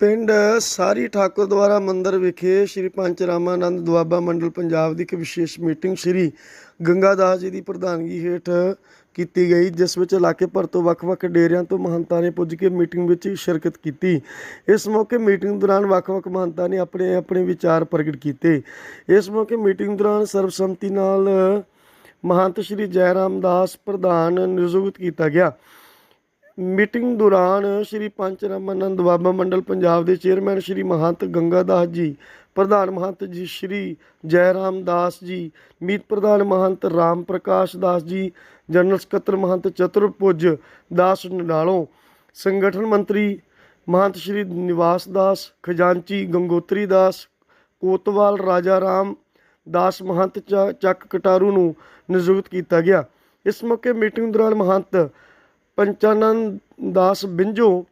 ਪਿੰਡ ਸਾਰੀ ਠਾਕੁਰ ਦੁਆਰਾ ਮੰਦਿਰ ਵਿਖੇ ਸ੍ਰੀ ਪੰਚ ਰਾਮਾਨੰਦ ਦੁਆਬਾ ਮੰਡਲ ਪੰਜਾਬ ਦੀ ਇੱਕ ਵਿਸ਼ੇਸ਼ ਮੀਟਿੰਗ ਸ੍ਰੀ ਗੰਗਾਦਾਸ ਜੀ ਦੀ ਪ੍ਰਧਾਨਗੀ ਹੇਠ ਕੀਤੀ ਗਈ, ਜਿਸ ਵਿੱਚ ਇਲਾਕੇ ਭਰ ਤੋਂ ਵੱਖ-ਵੱਖ ਡੇਰਿਆਂ ਤੋਂ ਮਹੰਤਾਂ ਨੇ ਪੁੱਜ ਕੇ ਮੀਟਿੰਗ ਵਿੱਚ ਸ਼ਿਰਕਤ ਕੀਤੀ। ਇਸ ਮੌਕੇ ਮੀਟਿੰਗ ਦੌਰਾਨ ਵੱਖ-ਵੱਖ ਮਹੰਤਾਂ ਨੇ ਆਪਣੇ ਆਪਣੇ ਵਿਚਾਰ ਪ੍ਰਗਟ ਕੀਤੇ। ਇਸ ਮੌਕੇ ਮੀਟਿੰਗ ਦੌਰਾਨ ਸਰਬਸੰਮਤੀ ਨਾਲ ਮਹੰਤ ਸ੍ਰੀ ਜੈ ਰਾਮਦਾਸ ਪ੍ਰਧਾਨ ਨਿਯੁਕਤ ਕੀਤਾ ਗਿਆ। ਮੀਟਿੰਗ ਦੌਰਾਨ ਸ਼੍ਰੀ ਪੰਚ ਰਾਮਾਨੰਦ ਬਾਬਾ ਮੰਡਲ ਪੰਜਾਬ ਦੇ ਚੇਅਰਮੈਨ ਸ਼੍ਰੀ ਮਹੰਤ ਗੰਗਾਦਾਸ ਜੀ, ਪ੍ਰਧਾਨ ਮਹੰਤ ਜੀ ਸ਼੍ਰੀ ਜੈਰਾਮ ਦਾਸ ਜੀ, ਮੀਤ ਪ੍ਰਧਾਨ ਮਹੰਤ ਰਾਮ ਪ੍ਰਕਾਸ਼ ਦਾਸ ਜੀ, ਜਨਰਲ ਸਕੱਤਰ ਮਹੰਤ ਚਤੁਰਭੁਜ ਦਾਸ ਨਡਾਲੋਂ ਸੰਗਠਨ ਮੰਤਰੀ ਮਹੰਤ ਸ਼੍ਰੀ ਨਿਵਾਸ ਦਾਸ, ਖਜ਼ਾਨਚੀ ਗੰਗੋਤਰੀ ਦਾਸ, ਕੋਤਵਾਲ ਰਾਜਾ ਰਾਮ ਦਾਸ ਮਹੰਤ ਚ- ਚੱਕ ਕਟਾਰੂ ਨੂੰ ਨਿਯੁਕਤ ਕੀਤਾ ਗਿਆ। ਇਸ ਮੌਕੇ ਮੀਟਿੰਗ ਦੌਰਾਨ ਮਹੰਤ ਪੰਚਾਨੰਦ ਦਾਸ ਬਿੰਜੋ,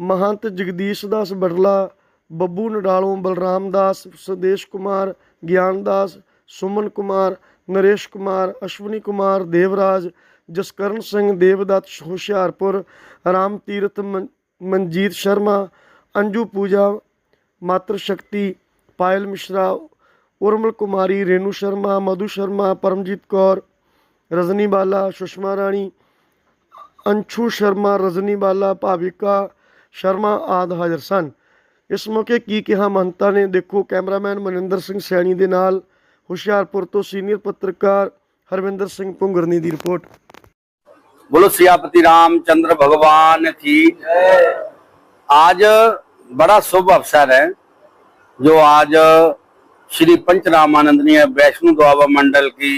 ਮਹੰਤ ਜਗਦੀਸ਼ ਦਾਸ ਬੜਲਾ, ਬੱਬੂ ਨਡਾਲੋਂ, ਬਲਰਾਮ ਦਾਸ, ਸੁਦੇਸ਼ ਕੁਮਾਰ, ਗਿਆਨ ਦਾਸ, ਸੁਮਨ ਕੁਮਾਰ, ਨਰੇਸ਼ ਕੁਮਾਰ, ਅਸ਼ਵਨੀ ਕੁਮਾਰ, ਦੇਵਰਾਜ, ਜਸਕਰਨ ਸਿੰਘ, ਦੇਵਦੱਤ, ਹੁਸ਼ਿਆਰਪੁਰ, ਰਾਮ ਤੀਰਥ ਮਨ- ਮਨਜੀਤ ਸ਼ਰਮਾ, ਅੰਜੂ ਪੂਜਾ, ਮਾਤਰ ਸ਼ਕਤੀ, ਪਾਇਲ ਮਿਸ਼ਰਾ, ਉਰਮਲ ਕੁਮਾਰੀ, ਰੇਨੂ ਸ਼ਰਮਾ, ਮਧੂ ਸ਼ਰਮਾ, ਪਰਮਜੀਤ ਕੌਰ, ਰਜਨੀ ਬਾਲਾ, ਸੁਸ਼ਮਾ ਰਾਣੀ ਅੰਸ਼ੂ ਸ਼ਰਮਾ, ਰਜਨੀ ਬਾਲਾ, ਭਾਵਿਕਾ ਸ਼ਰਮਾ ਆਦ ਹਾਜ਼ਰ ਸਨ। ਇਸ ਮੌਕੇ ਕੀ ਕਿਹਾ ਮਹੰਤਾ ਨੇ, ਦੇਖੋ ਕੈਮਰਾਮੈਨ ਮਨਿੰਦਰ ਸਿੰਘ ਸੈਣੀ ਦੇ ਨਾਲ ਹੁਸ਼ਿਆਰਪੁਰ ਤੋਂ ਸੀਨੀਅਰ ਪੱਤਰਕਾਰ ਹਰਵਿੰਦਰ ਸਿੰਘ ਪੁੰਗਰਨੀ ਦੀ ਰਿਪੋਰਟ। बोलो सियापति रामचंद्र भगवान की आज बड़ा शुभ अवसर है जो आज श्री पंचरामानंदनीय वैष्णो द्वाबा मंडल की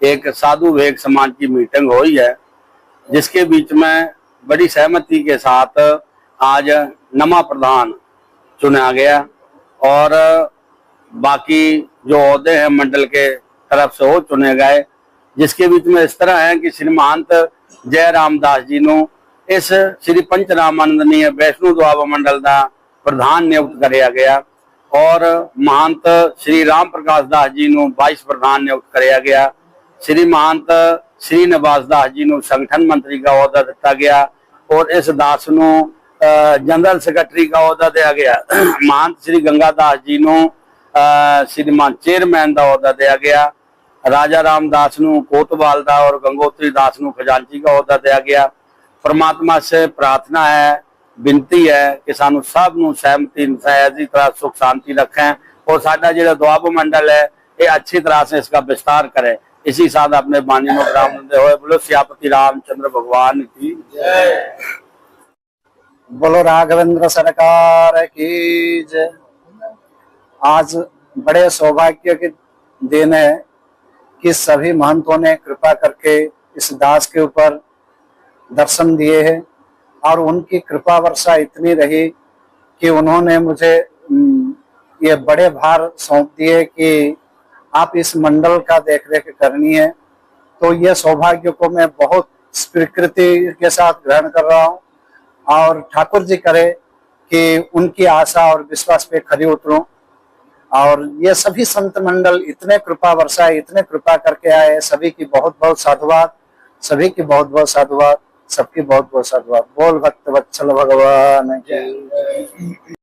एक साधु वेग समाज की ਮੀਟਿੰਗ ਹੋਈ ਹੈ। जिसके बीच में बड़ी सहमति के साथ आज नमा प्रधान चुना गया और बाकी जो अहदे हैं मंडल के तरफ़ से वो चुने गए, जिसके बीच में इस तरह है कि श्रीमहंत जय रामदास जी ने इस श्री पंच रामानंदनीय वैष्णो द्वाबा मंडल का प्रधान नियुक्त कर गया और महंत श्री राम प्रकाश दास जी ने वाइस प्रधान नियुक्त कराया गया। श्री महंत ਸ੍ਰੀ ਨਵਾਜ਼ ਦਾਸ ਜੀ ਨੂੰ ਸੰਗਠਨ ਮੰਤਰੀ ਦਾ ਅਹੁਦਾ ਦਿੱਤਾ ਗਿਆ ਔਰ ਇਸ ਦਾਸ ਨੂੰ ਜਨਰਲ ਸੈਕਟਰੀ ਦਾ ਅਹੁਦਾ ਦਿਆ ਗਿਆ। ਮਹੰਤ ਸ੍ਰੀ ਗੰਗਾ ਦਾਸ ਜੀ ਨੂੰ ਸਿਨੇਮਾ ਚੇਅਰਮੈਨ ਦਾ ਅਹੁਦਾ ਦਿਆ ਗਿਆ। ਰਾਜਾ ਰਾਮਦਾਸ ਨੂੰ ਕੋਤਵਾਲ ਦਾ ਔਰ ਗੰਗੋਤਰੀ ਦਾਸ ਨੂੰ ਖਜ਼ਾਨਚੀ ਦਾ ਅਹੁਦਾ ਦਿਆ ਗਿਆ। ਪਰਮਾਤਮਾ ਸੇ ਪ੍ਰਾਰਥਨਾ ਹੈ, ਬੇਨਤੀ ਹੈ ਕਿ ਸਾਨੂੰ ਸਭ ਨੂੰ ਸਹਿਮਤੀ ਨਸਾਇਆ ਦੀ ਤਰ੍ਹਾਂ ਸੁਖ ਸ਼ਾਂਤੀ ਰੱਖੇ ਔਰ ਸਾਡਾ ਜਿਹੜਾ ਦੁਆਬ ਮੰਡਲ ਹੈ, ਇਹ ਅੱਛੀ ਤਰ੍ਹਾਂ ਸੇ ਇਸ ਦਾ ਵਿਸਤਾਰ ਕਰੇ। इसी साथ अपने वाणी में देते हुए बोलो, सियापति रामचंद्र भगवान की। बोलो, राघवेंद्र सरकार की जय। आज बड़े सौभाग्य के दिन है कि सभी महंतों ने कृपा करके इस दास के ऊपर दर्शन दिए हैं और उनकी कृपा वर्षा इतनी रही कि उन्होंने मुझे ये बड़े भार सौंप दिए कि आप इस मंडल का देख रेख करनी है तो यह सौभाग्य को मैं बहुत स्वीकृति के साथ ग्रहण कर रहा हूँ। और ठाकुर जी करे कि उनकी आशा और विश्वास पे खरी उतरूं। और ये सभी संत मंडल इतने कृपा वर्षा इतने कृपा करके आए, सभी की बहुत बहुत साधुवाद, सभी की बहुत बहुत साधुवाद, सबकी बहुत बहुत साधुवाद। बोल भक्त वत्सल भगवान